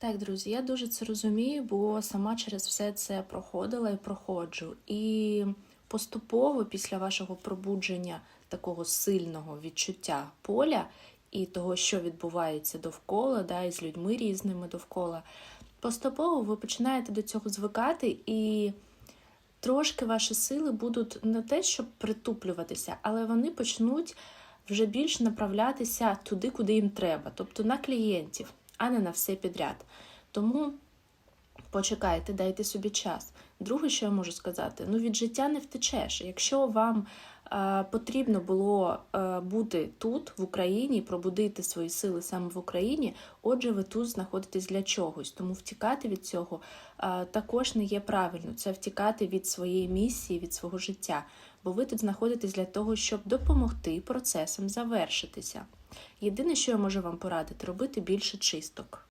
Так, друзі, я дуже це розумію, бо сама через все це проходила і проходжу. І поступово, після вашого пробудження такого сильного відчуття поля і того, що відбувається довкола, да, і з людьми різними довкола, поступово ви починаєте до цього звикати і. Трошки ваші сили будуть не те, щоб притуплюватися, але вони почнуть вже більш направлятися туди, куди їм треба, тобто на клієнтів, а не на все підряд. Тому почекайте, дайте собі час. Друге, що я можу сказати, ну від життя не втечеш. Якщо вам е, потрібно було е, бути тут, в Україні, пробудити свої сили саме в Україні, отже, ви тут знаходитесь для чогось. Тому втікати від цього е, також не є правильно. Це втікати від своєї місії, від свого життя. Бо ви тут знаходитесь для того, щоб допомогти процесам завершитися. Єдине, що я можу вам порадити, робити більше чисток.